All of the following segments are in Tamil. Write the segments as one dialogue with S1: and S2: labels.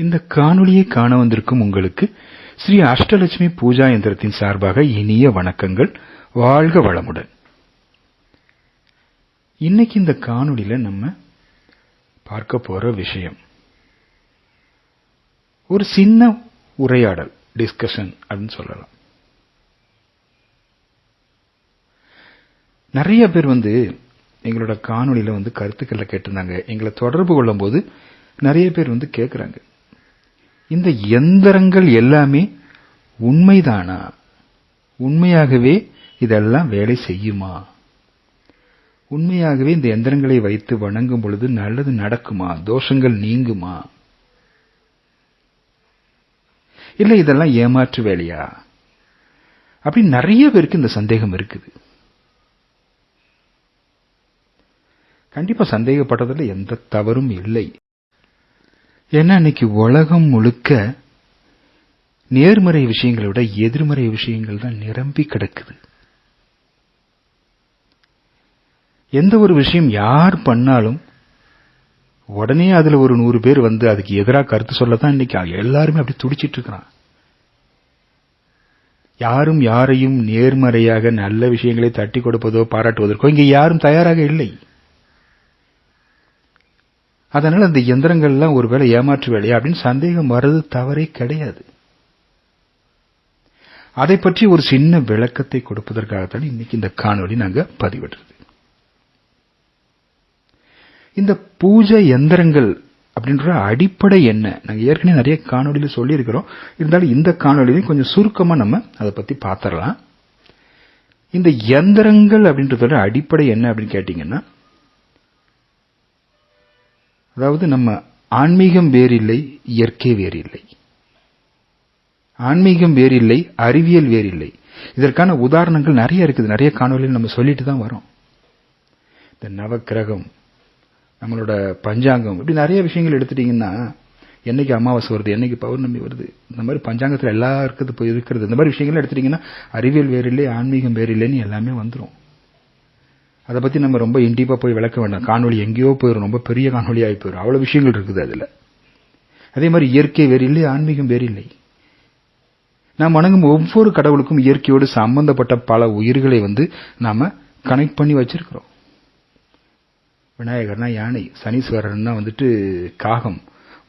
S1: இந்த காணொளியை காண வந்திருக்கும் உங்களுக்கு ஸ்ரீ அஷ்டலட்சுமி பூஜா எந்திரத்தின் சார்பாக இனிய வணக்கங்கள். வாழ்க வளமுடன். இன்னைக்கு இந்த காணொளியில நம்ம பார்க்க போற விஷயம். ஒரு சின்ன உரையாடல் டிஸ்கஷன் அப்படின்னு சொல்லலாம். நிறைய பேர் வந்து எங்களோட காணொலியில் வந்து கருத்துக்களை கேட்டிருந்தாங்க. எங்களை தொடர்பு கொள்ளும் போது நிறைய பேர் வந்து கேட்குறாங்க இந்த எந்திரங்கள் எல்லாமே உண்மைதானா? உண்மையாகவே இதெல்லாம் வேலை செய்யுமா? உண்மையாகவே இந்த எந்திரங்களை வைத்து வணங்கும் பொழுது நல்லது நடக்குமா? தோஷங்கள் நீங்குமா? இல்லை இதெல்லாம் ஏமாற்று வேலையா? அப்படி நிறைய பேருக்கு இந்த சந்தேகம் இருக்குது. கண்டிப்பா சந்தேகப்பட்டதில் எந்த தவறும் இல்லை. ஏன்னா இன்னைக்கு உலகம் முழுக்க நேர்மறை விஷயங்களை விட எதிர்மறை விஷயங்கள் தான் நிரம்பி கிடக்குது. எந்த ஒரு விஷயம் யார் பண்ணாலும் உடனே அதுல ஒரு நூறு பேர் வந்து அதுக்கு எதிராக கருத்து சொல்லத்தான் இன்னைக்கு எல்லாருமே அப்படி துடிச்சிட்டு இருக்கிறான். யாரும் யாரையும் நேர்மறையாக நல்ல விஷயங்களை தட்டி கொடுப்பதோ பாராட்டுவதற்கோ இங்க யாரும் தயாராக இல்லை. அதனால அந்த எந்திரங்கள்லாம் ஒருவேளை ஏமாற்று வேலையா அப்படின்னு சந்தேகம் வர்றது தவறே கிடையாது. அதை பற்றி ஒரு சின்ன விளக்கத்தை கொடுப்பதற்காகத்தான் இன்னைக்கு இந்த காணொலி நாங்க பதிவிடுறது. இந்த பூஜை எந்திரங்கள் அப்படின்ற அடிப்படை என்ன? நாங்க ஏற்கனவே நிறைய காணொலியில சொல்லியிருக்கிறோம். இருந்தாலும் இந்த காணொலியிலையும் கொஞ்சம் சுருக்கமா நம்ம அதை பத்தி பாத்திரலாம் இந்த எந்திரங்கள் அப்படின்றதோட அடிப்படை என்ன அப்படின்னு கேட்டீங்கன்னா அதாவது நம்ம ஆன்மீகம் வேறில்லை இயற்கை வேறில்லை. ஆன்மீகம் வேறில்லை அறிவியல் வேறில்லை. இதற்கான உதாரணங்கள் நிறைய இருக்குது நிறைய காணொலியில் நம்ம சொல்லிட்டு தான் வரோம். இந்த நவக்கிரகம் நம்மளோட பஞ்சாங்கம் இப்படி நிறைய விஷயங்கள் எடுத்துட்டீங்கன்னா என்னைக்கு அமாவாசை வருது என்னைக்கு பௌர்ணமி வருது இந்த மாதிரி பஞ்சாங்கத்தில் எல்லா இருக்கிறது போய் இருக்கிறது இந்த மாதிரி விஷயங்கள் எடுத்துட்டீங்கன்னா அறிவியல் வேறில்லை ஆன்மீகம் வேறில்லைன்னு எல்லாமே வந்துடும் அதை பத்தி நம்ம ரொம்ப இண்டிப்பா போய் விளக்க வேண்டாம். காணொலி எங்கேயோ போயிடும் ரொம்ப பெரிய காணொலி ஆகி போயிடும் அவ்வளவு விஷயங்கள் இருக்குது அதுல. அதே மாதிரி இயற்கை வேறில்லை ஆன்மீகம் வேறு இல்லை. நாம் வணங்கும் ஒவ்வொரு கடவுளுக்கும் இயற்கையோடு சம்பந்தப்பட்ட பல உயிர்களை வந்து நாம கனெக்ட் பண்ணி வச்சிருக்கிறோம். விநாயகர்னா யானை சனீஸ்வரர்னா வந்துட்டு காகம்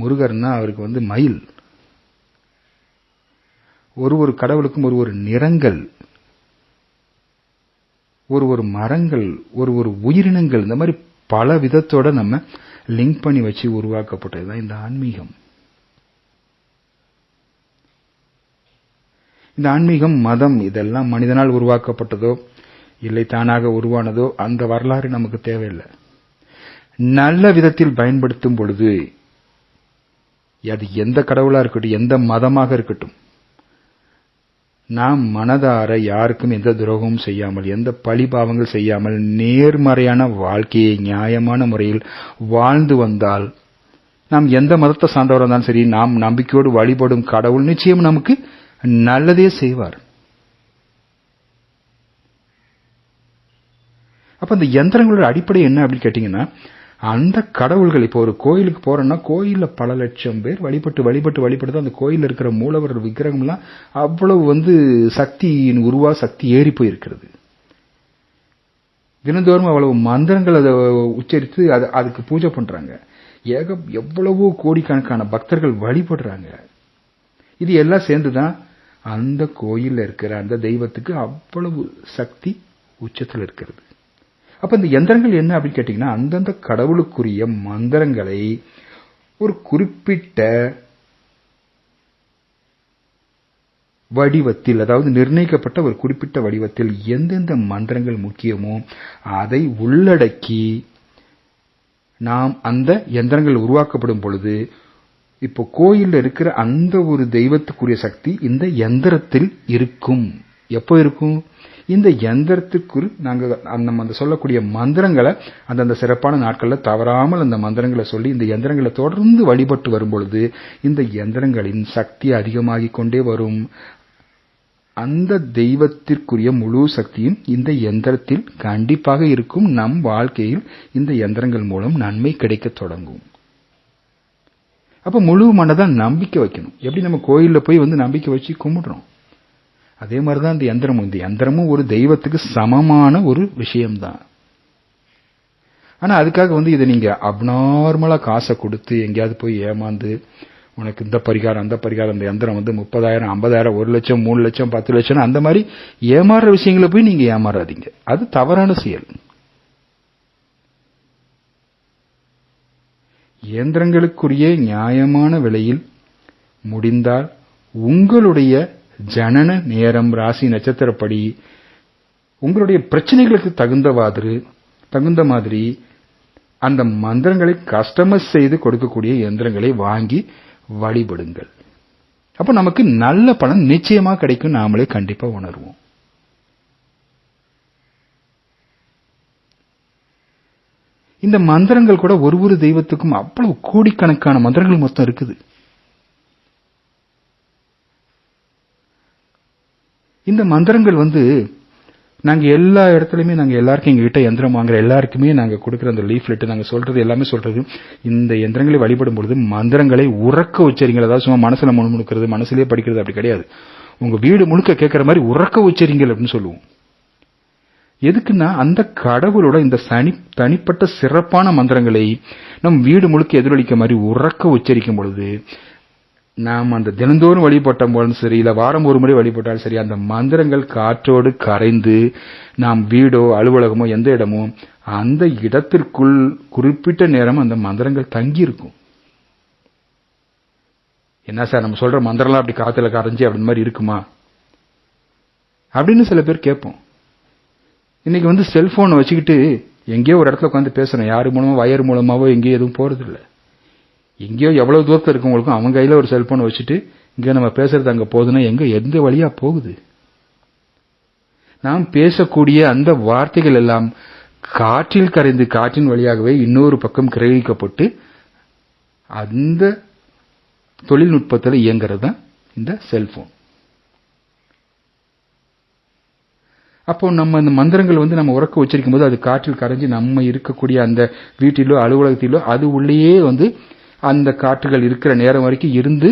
S1: முருகர்னா அவருக்கு வந்து மயில். ஒரு ஒரு கடவுளுக்கும் ஒரு ஒரு நிறங்கள். ஒரு ஒரு மரங்கள் ஒரு ஒரு உயிரினங்கள் இந்த மாதிரி பல விதத்தோட நம்ம லிங்க் பண்ணி வச்சு உருவாக்கப்பட்டதுதான் இந்த ஆன்மீகம். இந்த ஆன்மீகம் மதம் இதெல்லாம் மனிதனால் உருவாக்கப்பட்டதோ இல்லை தானாக உருவானதோ அந்த வரலாறு நமக்கு தேவையில்லை. நல்ல விதத்தில் பயன்படுத்தும் பொழுது அது எந்த கடவுளா இருக்கட்டும் எந்த மதமாக இருக்கட்டும் நாம் மனதார யாருக்கும் எந்த துரோகமும் செய்யாமல் எந்த பழிபாவங்கள் செய்யாமல் நேர்மறையான வாழ்க்கையை நியாயமான முறையில் வாழ்ந்து வந்தால் நாம் எந்த மதத்தை சார்ந்தவராக இருந்தாலும் சரி நாம் நம்பிக்கையோடு வழிபடும் கடவுள் நிச்சயம் நமக்கு நல்லதே செய்வார். அப்ப இந்த யந்திரங்களோட அடிப்படை என்ன அப்படின்னு கேட்டீங்கன்னா அந்த கடவுள்கள் இப்போ ஒரு கோயிலுக்கு போறோம்னா கோயிலில் பல லட்சம் பேர் வழிபட்டு வழிபட்டு வழிபட்டு அந்த கோயிலில் இருக்கிற மூலவர் விக்கிரகம்லாம் அவ்வளவு வந்து சக்தியின் உருவா சக்தி ஏறி போயிருக்கிறது. தினந்தோறும் அவ்வளவு மந்திரங்கள் அதை உச்சரித்து அது அதுக்கு பூஜை பண்றாங்க. ஏக எவ்வளவோ கோடிக்கணக்கான பக்தர்கள் வழிபடுறாங்க. இது எல்லாம் சேர்ந்துதான் அந்த கோயிலில் இருக்கிற அந்த தெய்வத்துக்கு அவ்வளவு சக்தி உச்சத்தில் இருக்கிறது. அப்ப இந்த யந்திரங்கள் என்ன அப்படின்னு கேட்டீங்கன்னா அந்தந்த கடவுளுக்குரிய மந்திரங்களை ஒரு குறிப்பிட்ட வடிவத்தில் அதாவது நிர்ணயிக்கப்பட்ட ஒரு குறிப்பிட்ட வடிவத்தில் எந்தெந்த மந்திரங்கள் முக்கியமோ அதை உள்ளடக்கி நாம் அந்த எந்திரங்கள் உருவாக்கப்படும் பொழுது இப்போ கோயிலில் இருக்கிற அந்த ஒரு தெய்வத்துக்குரிய சக்தி இந்த எந்திரத்தில் இருக்கும். எப்போ இருக்கும்? இந்த யந்திரத்துக்குள் நாங்கள் நம்ம அந்த சொல்லக்கூடிய மந்திரங்களை அந்தந்த சிறப்பான நாட்களில் தவறாமல் அந்த மந்திரங்களை சொல்லி இந்த யந்திரங்களை தொடர்ந்து வழிபட்டு வரும் பொழுது இந்த யந்திரங்களின் சக்தி அதிகமாகிக் கொண்டே வரும். அந்த தெய்வத்திற்குரிய முழு சக்தியும் இந்த எந்திரத்தில் கண்டிப்பாக இருக்கும் நம் வாழ்க்கையில் இந்த எந்திரங்கள் மூலம் நன்மை கிடைக்கத் தொடங்கும். அப்ப முழு மனதான் நம்பிக்கை வைக்கணும். எப்படி நம்ம கோயிலில் போய் வந்து நம்பிக்கை வச்சு கும்பிடுறோம்? அதே மாதிரி தான் இந்த யந்திரமும். இந்த யந்திரமும் ஒரு தெய்வத்துக்கு சமமான ஒரு விஷயம்தான். ஆனால் அதுக்காக வந்து இதை நீங்கள் அப்நார்மலா காசை கொடுத்து எங்கேயாவது போய் ஏமாந்து உனக்கு இந்த பரிகாரம் அந்த பரிகாரம் இந்த யந்திரம் வந்து முப்பதாயிரம் ஐம்பதாயிரம் ஒரு லட்சம் மூணு லட்சம் பத்து லட்சம் அந்த மாதிரி ஏமாறுற விஷயங்களை போய் நீங்கள் ஏமாறாதீங்க. அது தவறான செயல். இயந்திரங்களுக்குரிய நியாயமான விலையில் முடிந்தால் உங்களுடைய ஜனன நேரம் ராசி நட்சத்திரப்படி உங்களுடைய பிரச்சனைகளுக்கு தகுந்த மாதிரி தகுந்த மாதிரி அந்த மந்திரங்களை கஸ்டமைஸ் செய்து கொடுக்கக்கூடிய இயந்திரங்களை வாங்கி வழிபடுங்கள். அப்ப நமக்கு நல்ல பலன் நிச்சயமா கிடைக்கும். நாமளே கண்டிப்பா உணர்வோம். இந்த மந்திரங்கள் கூட ஒரு ஒரு தெய்வத்துக்கும் அவ்வளவு கோடிக்கணக்கான மந்திரங்கள் மொத்தம் இருக்குது. இந்த மந்திரங்கள் வந்து நாங்கள் எல்லா இடத்துலையுமே நாங்கள் எல்லாருக்கும் எங்ககிட்ட எந்திரம் வாங்குற எல்லாருக்குமே நாங்கள் கொடுக்குற அந்த லீஃப்லெட்டு நாங்கள் சொல்றது எல்லாமே சொல்றது. இந்த எந்திரங்களை வழிபடும் பொழுது மந்திரங்களை உறக்க உச்சரிங்கள்? அதாவது சும்மா மனசில் முணுமுணுக்கிறது மனசுலேயே படிக்கிறது அப்படி கிடையாது. உங்கள் வீடு முழுக்க கேட்குற மாதிரி உறக்க உச்சரிங்கள் அப்படின்னு சொல்லுவோம். எதுக்குன்னா அந்த கடவுளோட இந்த சனி தனிப்பட்ட சிறப்பான மந்திரங்களை நம் வீடு முழுக்க எதிரொலிக்க மாதிரி உறக்க உச்சரிக்கும் பொழுது நாம் அந்த தினந்தோறும் வழிபட்ட போதும் சரி இல்ல வாரம் ஒரு முறை வழிபட்டாலும் சரி அந்த மந்திரங்கள் காற்றோடு கரைந்து நாம் வீடோ அலுவலகமோ எந்த இடமோ அந்த இடத்திற்குள் குறிப்பிட்ட நேரம் அந்த மந்திரங்கள் தங்கியிருக்கும். என்ன சார் நம்ம சொல்ற மந்திரம்லாம் அப்படி காத்துல கரைஞ்சி அப்படின்னு மாதிரி இருக்குமா? அப்படின்னு சில பேர் கேட்போம். இன்னைக்கு வந்து செல்போனை வச்சுக்கிட்டு எங்கேயோ ஒரு இடத்துல உட்காந்து பேசுறோம். யாரு மூலமோ வயர் மூலமாவோ எங்கேயோ எதுவும் போறதில்லை. எங்கேயோ எவ்வளவு தூரத்தில் இருக்கவங்களுக்கும் அவங்க கையில ஒரு செல்போனை வச்சுட்டு இங்க நம்ம பேசுறது அங்க போகுதுன்னா எங்க எந்த வழியா போகுது? நாம் பேசக்கூடிய அந்த வார்த்தைகள் எல்லாம் காற்றில் கரைந்து காற்றின் வழியாகவே இன்னொரு பக்கம் கிரகிக்கப்பட்டு அந்த தொழில்நுட்பத்தில் இயங்குறது தான் இந்த செல்போன் அப்போ நம்ம அந்த மந்திரங்கள் வந்து நம்ம உறக்க வச்சிருக்கும் போது அது காற்றில் கரைஞ்சு நம்ம இருக்கக்கூடிய அந்த வீட்டிலோ அலுவலகத்திலோ அது உள்ளேயே வந்து அந்த காற்றுகள் இருக்கிற நேரம் வரைக்கும் இருந்து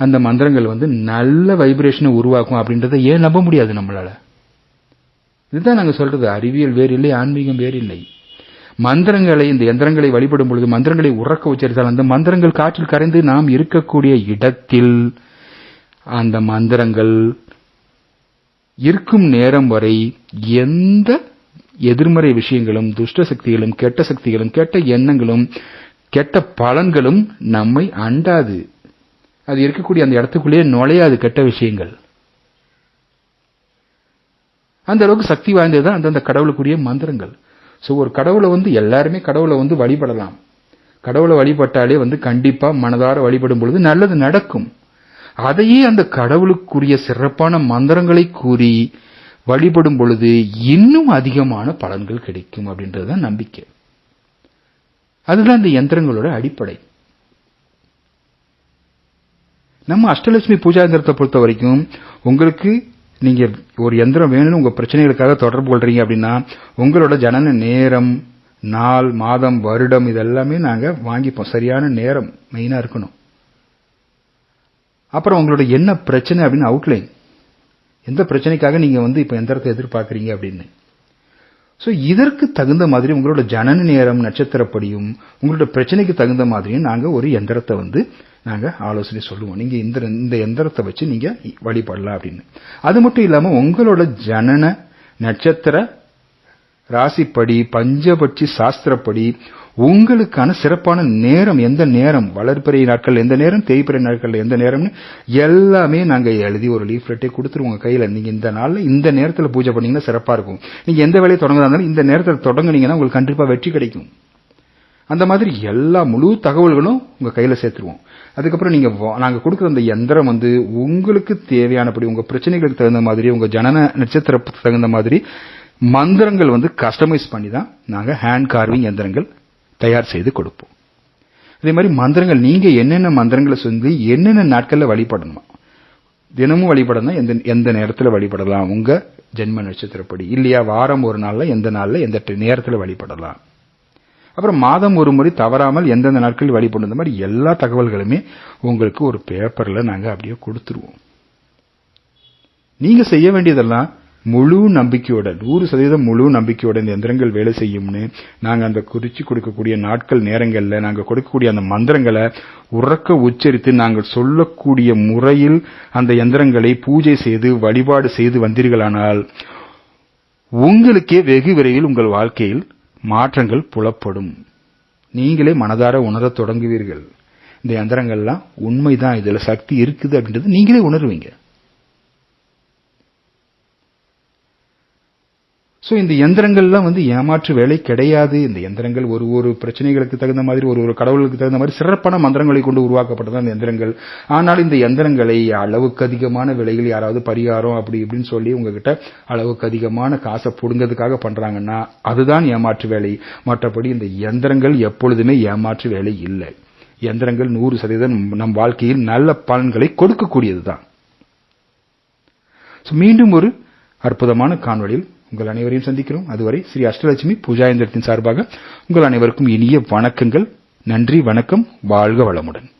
S1: அந்த மந்திரங்கள் வந்து நல்ல வைப்ரேஷனை உருவாக்கும் அப்படின்றத ஏன் நம்ப முடியாது நம்மளால? இதுதான் நாங்கள் சொல்றது. அறிவியல் வேறு இல்லை ஆன்மீகம் வேறு இல்லை மந்திரங்களை இந்த எந்திரங்களை வழிபடும் பொழுது மந்திரங்களை உறக்க உச்சரித்தால் அந்த மந்திரங்கள் காற்றில் கரைந்து நாம் இருக்கக்கூடிய இடத்தில் அந்த மந்திரங்கள் இருக்கும் நேரம் வரை எந்த எதிர்மறை விஷயங்களும் துஷ்ட சக்திகளும் கெட்ட சக்திகளும் கெட்ட எண்ணங்களும் கெட்ட பலன்களும் நம்மை அண்டாது. அது இருக்கக்கூடிய அந்த இடத்துக்குள்ளேயே நுழையாது கெட்ட விஷயங்கள். அந்த அளவுக்கு சக்தி வாய்ந்ததுதான் அந்தந்த கடவுளுக்குரிய மந்திரங்கள். ஸோ ஒரு கடவுளை வந்து எல்லாருமே கடவுளை வந்து வழிபடலாம். கடவுளை வழிபட்டாலே வந்து கண்டிப்பாக மனதார வழிபடும் பொழுது நல்லது நடக்கும். அதையே அந்த கடவுளுக்குரிய சிறப்பான மந்திரங்களை கூறி வழிபடும் பொழுது இன்னும் அதிகமான பலன்கள் கிடைக்கும் அப்படின்றது தான் நம்பிக்கை. அதுதான் இந்த யந்திரங்களோட அடிப்படை. நம்ம அஷ்டலட்சுமி பூஜா யந்திரத்தை பொறுத்த வரைக்கும் உங்களுக்கு நீங்க ஒரு யந்திரம் வேணும்னு உங்க பிரச்சனைகளுக்காக தொடர்பு கொள்றீங்க அப்படின்னா உங்களோட ஜனன நேரம் நாள் மாதம் வருடம் இதெல்லாமே நாங்க வாங்கிப்போம். சரியான நேரம் மெயினா இருக்கணும். அப்புறம் உங்களோட என்ன பிரச்சனை அப்படின்னு அவுட்லைன் எந்த பிரச்சனைக்காக நீங்க வந்து இப்ப எந்திரத்தை எதிர்பார்க்கறீங்க அப்படின்னு. சோ இதற்கு தகுந்த மாதிரி உங்களோட ஜனன நேரம் நட்சத்திரப்படியும் உங்களோட பிரச்சனைக்கு தகுந்த மாதிரியும் நாங்க ஒரு எந்திரத்தை வந்து நாங்க ஆலோசனை சொல்லுவோம். நீங்க இந்த இந்த எந்திரத்தை வச்சு நீங்க வழிபடலாம் அப்படின்னு. அது மட்டும் இல்லாம உங்களோட ஜனன நட்சத்திர ராசிப்படி பஞ்சபட்சி சாஸ்திரப்படி உங்களுக்கான சிறப்பான நேரம் எந்த நேரம்? வளர்ப்பிறை நாட்கள் எந்த நேரம்? தேய்ப்பிறை நாட்கள் எந்த நேரம்னு எல்லாமே நாங்க எழுதி ஒரு லீஃப்லெட்டே கொடுத்துருவோங்க கையில. நீங்க இந்த நாள்ல இந்த நேரத்தில் பூஜை பண்ணீங்கன்னா சிறப்பா இருக்கும். நீங்க எந்த வேலையை தொடங்குறதா இருந்தாலும் இந்த நேரத்தில் தொடங்குனீங்கன்னா உங்களுக்கு கண்டிப்பா வெற்றி கிடைக்கும். அந்த மாதிரி எல்லா முழு தகவல்களும் உங்க கையில சேர்த்துருவோம். அதுக்கப்புறம் நீங்க நாங்க கொடுக்குற அந்த எந்திரம் வந்து உங்களுக்கு தேவையானபடி உங்க பிரச்சனைகளுக்கு தகுந்த மாதிரி உங்க ஜனன நட்சத்திரத்துக்கு தகுந்த மாதிரி மந்திரங்கள் வந்து கஸ்டமைஸ் பண்ணி தான் நாங்க ஹேண்ட் கார்விங் எந்திரங்கள் தயார் செய்து கொடுப்போம். அதே மாதிரி மந்திரங்கள் நீங்க என்னென்ன மந்திரங்களை சொல்லி என்னென்ன நாட்கள்ல வழிபடணுமா? தினமும் வழிபடணும் எந்த எந்த நேரத்தில் வழிபடலாம்? உங்க ஜென்ம நட்சத்திரப்படி. இல்லையா வாரம் ஒரு நாள்ல எந்த நாள்ல எந்த நேரத்தில் வழிபடலாம்? அப்புறம் மாதம் ஒரு முறை தவறாமல் எந்தெந்த நாட்களில் வழிபடும் இந்த மாதிரி எல்லா தகவல்களுமே உங்களுக்கு ஒரு பேப்பர்ல நாங்க அப்படியே கொடுத்துருவோம். நீங்க செய்ய வேண்டியதெல்லாம் முழு நம்பிக்கையோட நூறு சதவீதம் முழு நம்பிக்கையோட இந்த எந்திரங்கள் வேலை செய்யும்னு நாங்கள் அந்த குறிச்சு கொடுக்கக்கூடிய நாட்கள் நேரங்களில் நாங்கள் கொடுக்கக்கூடிய அந்த மந்திரங்களை உறக்க உச்சரித்து நாங்கள் சொல்லக்கூடிய முறையில் அந்த எந்திரங்களை பூஜை செய்து வழிபாடு செய்து வந்தீர்களானால் உங்களுக்கே வெகு விரைவில் உங்கள் வாழ்க்கையில் மாற்றங்கள் புலப்படும். நீங்களே மனதார உணரத் தொடங்குவீர்கள். இந்த எந்திரங்கள்லாம் உண்மைதான் இதில் சக்தி இருக்குது அப்படின்றது நீங்களே உணர்வீங்க. ஸோ இந்த எந்திரங்கள்லாம் வந்து ஏமாற்று வேலை கிடையாது. இந்த எந்திரங்கள் ஒரு ஒரு பிரச்சனைகளுக்கு தகுந்த மாதிரி ஒரு ஒரு கடவுளுக்கு தகுந்த மாதிரி சிறப்பான மந்திரங்களை கொண்டு உருவாக்கப்பட்டது அந்த எந்திரங்கள். ஆனால் இந்த எந்திரங்களை அளவுக்கு அதிகமான விலையில் யாராவது பரிகாரம் அப்படி இப்படின்னு சொல்லி உங்ககிட்ட அளவுக்கு அதிகமான காசை பிடுங்கிறதுக்காக பண்றாங்கன்னா அதுதான் ஏமாற்று வேலை. மற்றபடி இந்த எந்திரங்கள் எப்பொழுதுமே ஏமாற்று வேலை இல்லை. எந்திரங்கள் நூறு சதவீதம் நம் வாழ்க்கையில் நல்ல பலன்களை கொடுக்கக்கூடியதுதான். மீண்டும் ஒரு அற்புதமான காணொளியில் உங்கள் அனைவரையும் சந்திக்கிறோம். அதுவரை ஸ்ரீ அஷ்டலட்சுமி பூஜா எந்திரத்தின் சார்பாக உங்கள் அனைவருக்கும் இனிய வணக்கங்கள். நன்றி வணக்கம். வாழ்க வளமுடன்.